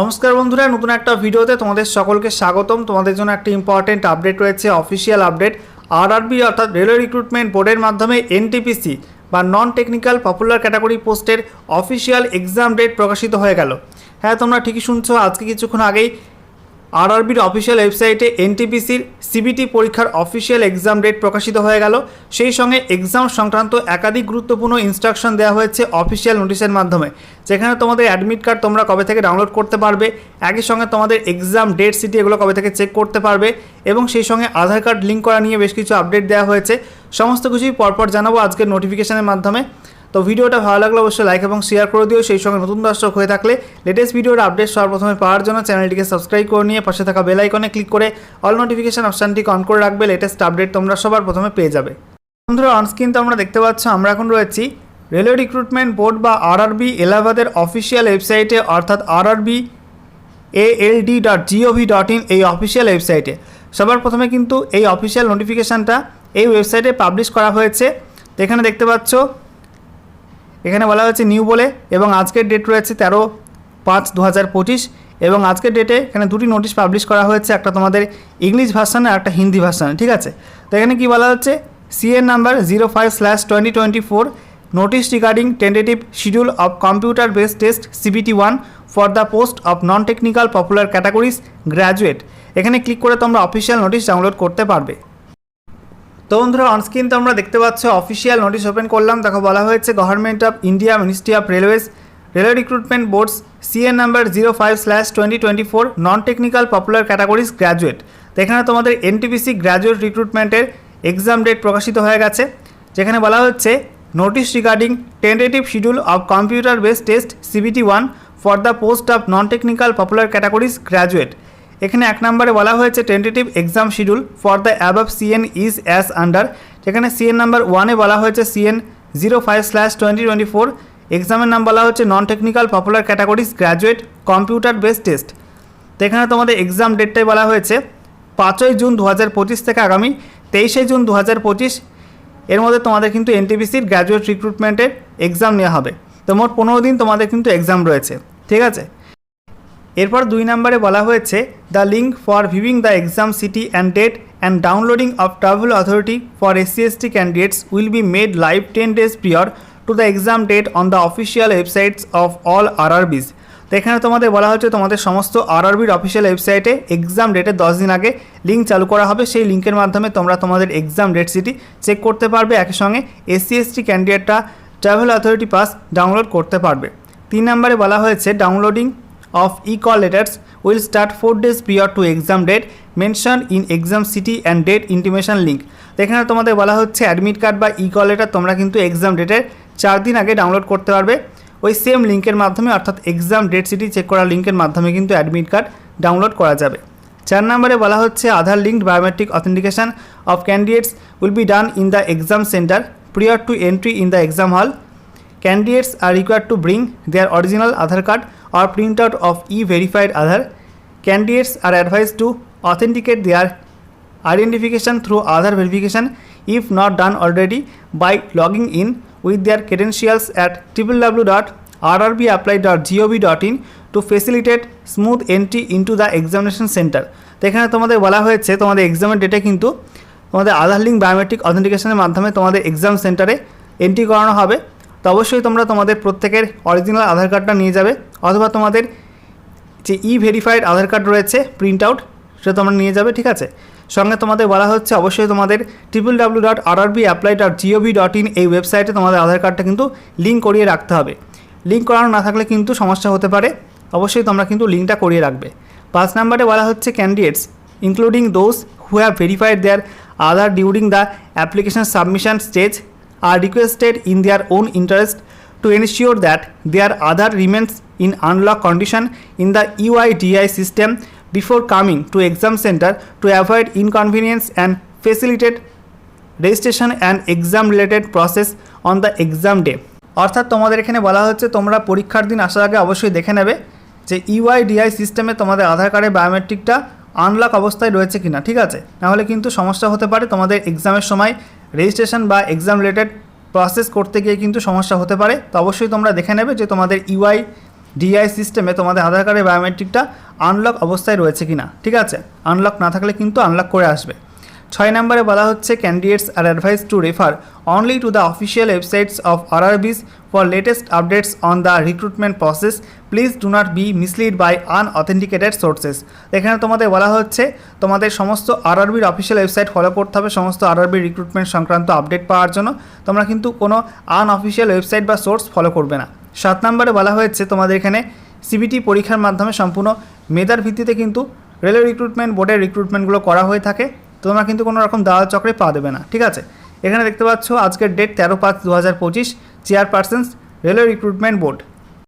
নমস্কার বন্ধুরা, নতুন একটা ভিডিওতে তোমাদের সকলকে স্বাগতম। তোমাদের জন্য একটা ইম্পর্টেন্ট আপডেট রয়েছে অফিসিয়াল আপডেট আরআরবি অর্থাৎ রেলওয়ে রিক্রুটমেন্ট বোর্ডের মাধ্যমে এনটিপিসি বা নন টেকনিক্যাল পপুলার ক্যাটাগরি পোস্টের অফিসিয়াল এক্সাম ডেট প্রকাশিত হয়ে গেল। হ্যাঁ তোমরা ঠিকই শুনছো, আজকে কিছুক্ষণ আগেই আরআরবির অফিসিয়াল ওয়েবসাইটে এনটিপিসির সিবিটি পরীক্ষার অফিসিয়াল এক্সাম ডেট প্রকাশিত হয়ে গেল। সেই সঙ্গে এক্সাম সংক্রান্ত একাধিক গুরুত্বপূর্ণ ইনস্ট্রাকশন দেওয়া হয়েছে অফিসিয়াল নোটিশের মাধ্যমে। যেখানে তোমাদের অ্যাডমিট কার্ড তোমরা কবে থেকে ডাউনলোড করতে পারবে, একই সঙ্গে তোমাদের এক্সাম ডেট সিটি এগুলো কবে থেকে চেক করতে পারবে এবং সেই সঙ্গে আধার কার্ড লিঙ্ক করা নিয়ে বেশ কিছু আপডেট দেওয়া হয়েছে। সমস্ত কিছুই পরপর জানাব আজকের নোটিফিকেশনের মাধ্যমে। তো ভিডিওটা ভালো লাগলে অবশ্যই লাইক এবং শেয়ার করে দিও। সেই সঙ্গে নতুন দর্শক হয়ে থাকলে লেটেস্ট ভিডিওর আপডেট সবার প্রথমে পাওয়ার জন্য চ্যানেলটিকে সাবস্ক্রাইব করে নিয়ে পাশে থাকা বেল আইকনে ক্লিক করে অল নোটিফিকেশন অপশানটিকে অন করে রাখবে। লেটেস্ট আপডেট তোমরা সবার প্রথমে পেয়ে যাবে। বন্ধুরা অনস্ক্রিন তো আমরা দেখতে পাচ্ছ, আমরা এখন রয়েছি রেলওয়ে রিক্রুটমেন্ট বোর্ড বা আরআরবি এলাহাবাদের অফিসিয়াল ওয়েবসাইটে অর্থাৎ RRB ALD dot GOV dot in এই অফিসিয়াল ওয়েবসাইটে সবার প্রথমে কিন্তু এই অফিসিয়াল নোটিফিকেশানটা এই ওয়েবসাইটে পাবলিশ করা হয়েছে। এখানে দেখতে পাচ্ছ এখানে বলা হয়েছে নিউ বলে এবং আজকের ডেট রয়েছে তেরো পাঁচ দু এবং আজকের ডেটে এখানে দুটি নোটিশ পাবলিশ করা হয়েছে, একটা তোমাদের ইংলিশ ভার্সানে আর একটা হিন্দি ভার্সানে ঠিক আছে? তো এখানে কী বলা হচ্ছে? CN number zero five slash twenty twenty four notice regarding tentative schedule of computer base test CBT one for the post of non technical popular categories graduate এখানে ক্লিক করে তোমরা অফিসিয়াল নোটিশ ডাউনলোড করতে পারবে। তো বন্ধুরা onscreen তো আমরা দেখতে পাচ্ছ অফিসিয়াল নোটিশ ওপেন করলাম। দেখো, বলা হয়েছে government of India ministry of railways railway recruitment boards CN number zero five slash twenty twenty four non technical popular categories graduate তো এখানে তোমাদের এনটিপিসি গ্র্যাজুয়েট রিক্রুটমেন্টের এক্সাম ডেট প্রকাশিত হয়ে গেছে। যেখানে বলা হচ্ছে notice regarding tentative schedule of computer base test CBT one for the post of non technical popular categories graduate এখানে এক নম্বরে বলা হয়েছে tentative exam schedule for the above CN is as under যেখানে সিএন নাম্বার ওয়ানে বলা হয়েছে CN zero five slash twenty twenty four এক্সামের নাম বলা হচ্ছে non technical popular categories graduate computer base test তো এখানে তোমাদের এক্সাম ডেটটাই বলা হয়েছে পাঁচই জুন দু হাজার পঁচিশ থেকে আগামী তেইশে জুন দু হাজার পঁচিশ। এর মধ্যে তোমাদের কিন্তু এনটিপিসির গ্র্যাজুয়েট রিক্রুটমেন্টের এক্সাম নেওয়া হবে। তো মোট পনেরো দিন তোমাদের কিন্তু এক্সাম রয়েছে। ঠিক আছে? এরপর দুই নম্বরে বলা হয়েছে, the link for viewing the exam city and date and downloading of travel authority for SC ST candidates will be made live ten days prior to the exam date on the official websites of all RRBs. তো এখানে তোমাদের বলা হচ্ছে, তোমাদের সমস্ত আরআরবির official ওয়েবসাইটে exam ডেটের দশ দিন আগে লিঙ্ক চালু করা হবে। সেই লিঙ্কের মাধ্যমে তোমরা তোমাদের এক্সাম ডেট সিটি চেক করতে পারবে। একই সঙ্গে এসসি এসটি ক্যান্ডিডেটরা ট্রাভেল অথরিটি পাস ডাউনলোড করতে পারবে। তিন নম্বরে বলা হয়েছে, downloading of e-call letters will start 4 days prior to exam date mentioned in exam city and date intimation link. এখানে তোমাদের বলা হচ্ছে অ্যাডমিট কার্ড বা ই কল লেটার তোমরা কিন্তু এক্সাম ডেটের চার দিন আগে ডাউনলোড করতে পারবে। ওই সেম লিঙ্কের মাধ্যমে অর্থাৎ এক্সাম ডেট সিটি চেক করা লিঙ্কের মাধ্যমে কিন্তু অ্যাডমিট কার্ড ডাউনলোড করা যাবে। চার নম্বরে বলা হচ্ছে Aadhaar linked biometric authentication of candidates will be done in the exam centre prior to entry in the exam hall Candidates are required to bring their original Aadhaar card or printout of e-verified Aadhaar. Candidates are advised to authenticate their identification through Aadhaar verification if not done already by logging in with their credentials at www.rrbapply.gov.in to facilitate smooth entry into the examination center. তো এখানে তোমাদের বলা হয়েছে তোমাদের এক্সামের ডেটে কিন্তু তোমাদের আধার লিঙ্ক বায়োমেট্রিক অথেন্টিকেশনের মাধ্যমে তোমাদের এক্সাম সেন্টারে এন্ট্রি করানো হবে তো অবশ্যই তোমরা তোমাদের প্রত্যেকের অরিজিনাল আধার কার্ডটা নিয়ে যাবে, অথবা তোমাদের যে ই ভেরিফাইড আধার কার্ড রয়েছে প্রিন্ট আউট সেটা তোমরা নিয়ে যাবে, ঠিক আছে? সঙ্গে তোমাদের বলা হচ্ছে অবশ্যই তোমাদের triple W dot R RRB apply dot GOV dot in এই ওয়েবসাইটে তোমাদের আধার কার্ডটা কিন্তু লিঙ্ক করিয়ে রাখতে হবে। লিঙ্ক করানো না থাকলে কিন্তু সমস্যা হতে পারে, অবশ্যই তোমরা কিন্তু লিঙ্কটা করিয়ে রাখবে। পাঁচ নাম্বারে বলা হচ্ছে candidates including those who have verified their Aadhaar during the application submission stage are requested in their own interest to ensure that their Aadhaar remains in unlock condition in the UIDI system before coming to exam center to avoid inconvenience and facilitate registration and exam related process on the exam day অর্থাৎ তোমাদের এখানে বলা হচ্ছে তোমরা পরীক্ষার দিন আসার আগে অবশ্যই দেখে নেবে যে ইউআইডিআই সিস্টেমে তোমাদের আধার কার্ডের বায়োমেট্রিকটা আনলক অবস্থায় রয়েছে কিনা ঠিক আছে নাহলে কিন্তু সমস্যা হতে পারে তোমাদের এক্সামের সময় রেজিস্ট্রেশন বা এক্সাম রিলেটেড প্রসেস করতে গিয়ে কিন্তু সমস্যা হতে পারে। তো অবশ্যই তোমরা দেখে নেবে যে তোমাদের ইউআই, ডিআই সিস্টেমে তোমাদের আধার কার্ডের বায়োমেট্রিকটা আনলক অবস্থায় রয়েছে কিনা। ঠিক আছে? আনলক না থাকলে কিন্তু আনলক করে আসবে। ছয় নম্বরে বলা হচ্ছে candidates are advise to refer only to the official websites of RRBs for latest updates on the recruitment process please do not be misled by unauthenticated sources এখানে তোমাদের বলা হচ্ছে, তোমাদের সমস্ত আরআরবির অফিসিয়াল ওয়েবসাইট ফলো করতে হবে, সমস্ত আরআরবির রিক্রুটমেন্ট সংক্রান্ত আপডেট পাওয়ার জন্য। তোমরা কিন্তু কোনো আনঅফিসিয়াল ওয়েবসাইট বা সোর্স ফলো করবে না। সাত নম্বরে বলা হয়েছে, তোমাদের এখানে সিবিটি পরীক্ষার মাধ্যমে সম্পূর্ণ মেধার ভিত্তিতে কিন্তু রেলওয়ে রিক্রুটমেন্ট বোর্ডের রিক্রুটমেন্টগুলো করা হয়ে থাকে। তোমরা কিন্তু কোনো রকম দালাল চক্রে পা দেবে না, ঠিক আছে? এখানে দেখতে পাচ্ছ আজকের ডেট তেরো পাঁচ দু হাজার পঁচিশ চেয়ারপারসন্স রেলওয়ে রিক্রুটমেন্ট বোর্ড